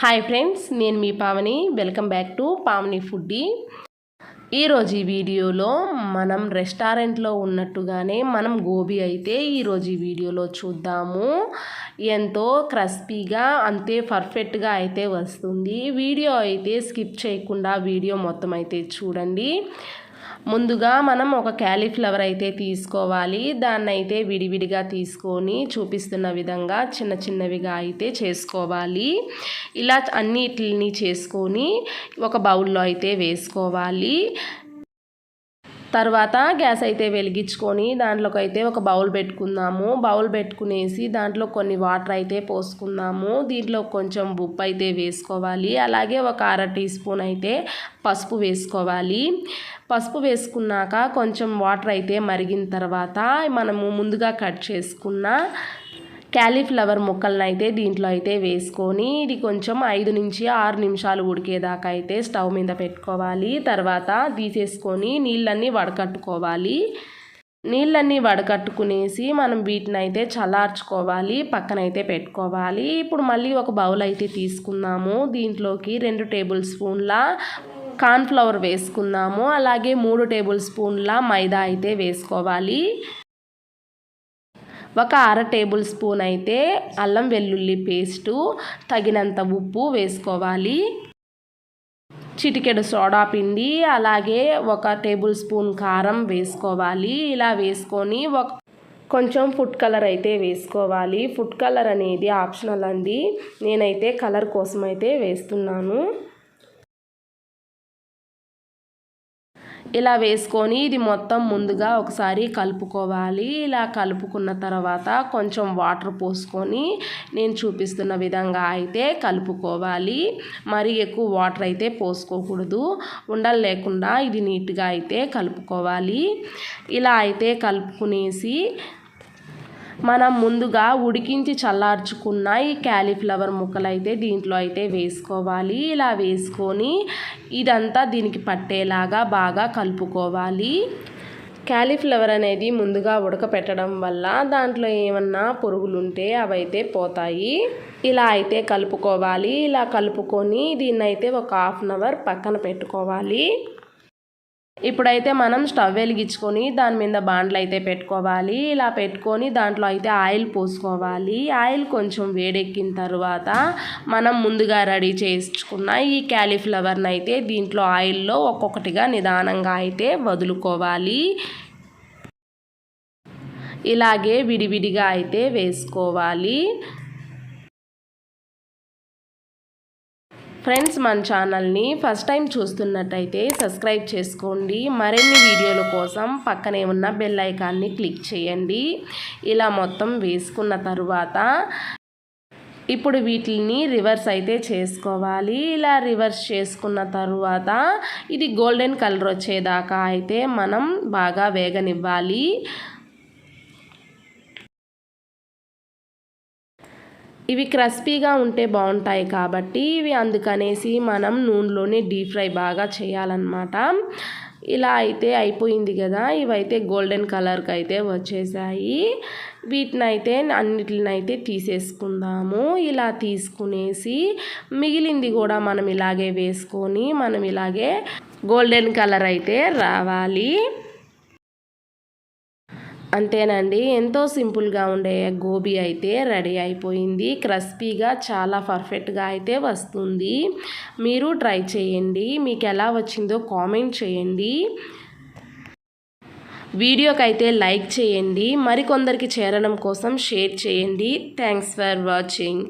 Hi friends నేను మీ Pavani. Welcome back to Pavani foodie ఈరోజు ఈ వీడియోలో మనం రెస్టారెంట్లో ఉన్నట్టుగానే మనం గోబీ అయితే ఈరోజు ఈ వీడియోలో చూద్దాము. ఎంతో క్రస్పీగా అంతే పర్ఫెక్ట్గా అయితే వస్తుంది. వీడియో అయితే స్కిప్ చేయకుండా వీడియో మొత్తం అయితే చూడండి. ముందుగా మనం ఒక క్యాలీఫ్లవర్ అయితే తీసుకోవాలి. దాన్ని అయితే విడివిడిగా తీసుకొని చూపిస్తున్న విధంగా చిన్న చిన్నవిగా అయితే చేసుకోవాలి. ఇలా అన్నిటిని చేసుకొని ఒక బౌల్లో అయితే వేసుకోవాలి. తర్వాత గ్యాస్ అయితే వెలిగించుకొని దాంట్లోకి అయితే ఒక బౌల్ పెట్టుకుందాము. బౌల్ పెట్టుకునేసి దాంట్లో కొన్ని వాటర్ అయితే పోసుకుందాము. దీంట్లో కొంచెం ఉప్పు అయితే వేసుకోవాలి. అలాగే ఒక అర టీ స్పూన్ అయితే పసుపు వేసుకోవాలి. పసుపు వేసుకున్నాక కొంచెం వాటర్ అయితే మరిగిన తర్వాత మనము ముందుగా కట్ చేసుకున్న క్యాలీఫ్లవర్ ముక్కలను అయితే దీంట్లో అయితే వేసుకొని ఇది కొంచెం ఐదు నుంచి ఆరు నిమిషాలు ఉడికేదాకా అయితే స్టవ్ మీద పెట్టుకోవాలి. తర్వాత తీసేసుకొని నీళ్ళన్నీ వడకట్టుకోవాలి. నీళ్ళన్నీ వడకట్టుకునేసి మనం వీటిని అయితే చల్లార్చుకోవాలి. పక్కనైతే పెట్టుకోవాలి. ఇప్పుడు మళ్ళీ ఒక బౌల్ అయితే తీసుకుందాము. దీంట్లోకి రెండు టేబుల్ స్పూన్ల కార్న్ఫ్లవర్ వేసుకుందాము. అలాగే మూడు టేబుల్ స్పూన్ల మైదా అయితే వేసుకోవాలి. ఒక అర టేబుల్ స్పూన్ అయితే అల్లం వెల్లుల్లి పేస్టు తగినంత ఉప్పు వేసుకోవాలి. చిటికెడు సోడా పిండి అలాగే ఒక టేబుల్ స్పూన్ కారం వేసుకోవాలి. ఇలా వేసుకొని ఒక కొంచెం ఫుడ్ కలర్ అయితే వేసుకోవాలి. ఫుడ్ కలర్ అనేది ఆప్షనల్ అండి. నేనైతే కలర్ కోసం అయితే వేస్తున్నాను. ఇలా వేసుకొని ఇది మొత్తం ముందుగా ఒకసారి కలుపుకోవాలి. ఇలా కలుపుకున్న తర్వాత కొంచెం వాటర్ పోసుకొని నేను చూపిస్తున్న విధంగా అయితే కలుపుకోవాలి. మరి ఎక్కువ వాటర్ అయితే పోసుకోకూడదు. ఉండలు లేకుండా ఇది నీట్గా అయితే కలుపుకోవాలి. ఇలా అయితే కలుపుకునేసి మనం ముందుగా ఉడికించి చల్లార్చుకున్న ఈ క్యాలీఫ్లవర్ ముక్కలు అయితే దీంట్లో అయితే వేసుకోవాలి. ఇలా వేసుకొని ఇదంతా దీనికి పట్టేలాగా బాగా కలుపుకోవాలి. క్యాలీఫ్లవర్ అనేది ముందుగా ఉడకపెట్టడం వల్ల దాంట్లో ఏమన్నా పురుగులుంటే అవైతే పోతాయి. ఇలా అయితే కలుపుకోవాలి. ఇలా కలుపుకొని దీన్ని అయితే ఒక హాఫ్ అన్ అవర్ పక్కన పెట్టుకోవాలి. ఇప్పుడైతే మనం స్టవ్ వెలిగించుకొని దాని మీద బాండ్లు అయితే పెట్టుకోవాలి. ఇలా పెట్టుకొని దాంట్లో అయితే ఆయిల్ పోసుకోవాలి. ఆయిల్ కొంచెం వేడెక్కిన తర్వాత మనం ముందుగా రెడీ చేసుకున్న ఈ క్యాలీఫ్లవర్ని అయితే దీంట్లో ఆయిల్లో ఒక్కొక్కటిగా నిదానంగా అయితే వదులుకోవాలి. ఇలాగే విడివిడిగా అయితే వేసుకోవాలి. ఫ్రెండ్స్ మన ఛానల్ని ఫస్ట్ టైం చూస్తున్నట్టయితే సబ్స్క్రైబ్ చేసుకోండి. మరిన్ని వీడియోల కోసం పక్కనే ఉన్న బెల్ ఐకాన్ని క్లిక్ చేయండి. ఇలా మొత్తం వేసుకున్న తరువాత ఇప్పుడు వీటిని రివర్స్ అయితే చేసుకోవాలి. ఇలా రివర్స్ చేసుకున్న తరువాత ఇది గోల్డెన్ కలర్ వచ్చేదాకా అయితే మనం బాగా వేగనివ్వాలి. ఇవి క్రస్పీగా ఉంటే బాగుంటాయి కాబట్టి ఇవి అందుకనేసి మనం నూనెలోనే డీప్ ఫ్రై బాగా చేయాలన్నమాట. ఇలా అయితే అయిపోయింది కదా ఇవైతే గోల్డెన్ కలర్కి అయితే వచ్చేసాయి. వీటిని అయితే తీసేసుకుందాము. ఇలా తీసుకునేసి మిగిలింది కూడా మనం ఇలాగే వేసుకొని మనం ఇలాగే గోల్డెన్ కలర్ అయితే రావాలి. అంతేనండి. ఎంతో సింపుల్గా ఉండే గోబీ అయితే రెడీ అయిపోయింది. క్రస్పీగా చాలా పర్ఫెక్ట్గా అయితే వస్తుంది. మీరు ట్రై చేయండి. మీకు ఎలా వచ్చిందో కామెంట్ చేయండి. వీడియోకి అయితే లైక్ చేయండి. మరికొందరికి చేరడం కోసం షేర్ చేయండి. Thanks for watching.